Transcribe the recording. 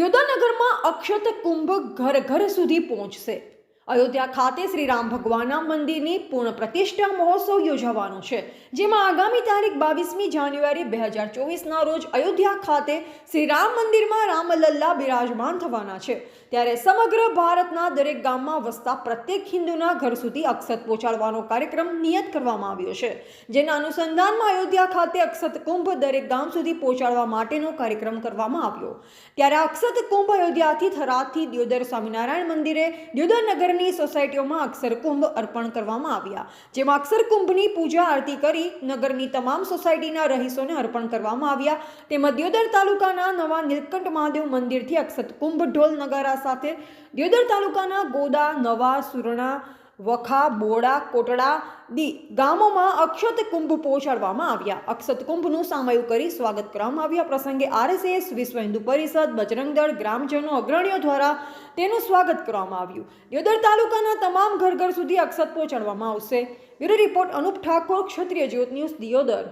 દ્યોદરનગરમાં અક્ષત કુંભ ઘર ઘર સુધી પહોંચશે. અયોધ્યા ખાતે શ્રી રામ ભગવાનના મંદિરની પૂર્ણ પ્રતિષ્ઠા મહોત્સવ યોજાવાનો છે, જેમાં આગામી તારીખ બાવીસમી જાન્યુઆરી બે હજાર ચોવીસના રોજ અયોધ્યા ખાતે શ્રી રામ મંદિરમાં રામલલ્લા બિરાજમાન થવાના છે. ત્યારે સમગ્ર ભારતના દરેક ગામમાં વસતા પ્રત્યેક હિન્દુના ઘર સુધી અક્ષત પહોંચાડવાનો કાર્યક્રમ નિયત કરવામાં આવ્યો છે, જેના અનુસંધાનમાં અયોધ્યા ખાતે અક્ષત કુંભ દરેક ગામ સુધી પહોંચાડવા માટેનો કાર્યક્રમ કરવામાં આવ્યો. ત્યારે અક્ષત કુંભ અયોધ્યાથી થરાદથી દ્યોદર સ્વામિનારાયણ મંદિરે દ્યોદર નગરની સોસાયટીઓમાં અક્ષરકુંભ અર્પણ કરવામાં આવ્યા, જેમાં અક્ષરકુંભની પૂજા આરતી કરી નગરની તમામ સોસાયટીના રહીશોને અર્પણ કરવામાં આવ્યા. તેમજ દ્યોદર તાલુકાના નવા નીલકંઠ મહાદેવ મંદિરથી અક્ષરકુંભ ઢોલ નગારા સાથે દ્યોદર તાલુકાના ગોદા, નવા, સુરણા, વખા, બોડા, કોટડા દી ગામોમાં અક્ષત કુંભ પહોંચાડવામાં આવ્યા. અક્ષત કુંભનું સામયું કરી સ્વાગત કરવામાં આવ્યા. આ પ્રસંગે આરએસએસ વિશ્વ હિન્દુ પરિષદ બજરંગ ગ્રામજનો, અગ્રણીઓ દ્વારા તેનું સ્વાગત કરવામાં આવ્યું. દિયોદર તાલુકાના તમામ ઘર ઘર સુધી અક્ષત પહોંચાડવામાં આવશે. Bureau report Anup Thakor, Kshatriya Jyot news, Deodar.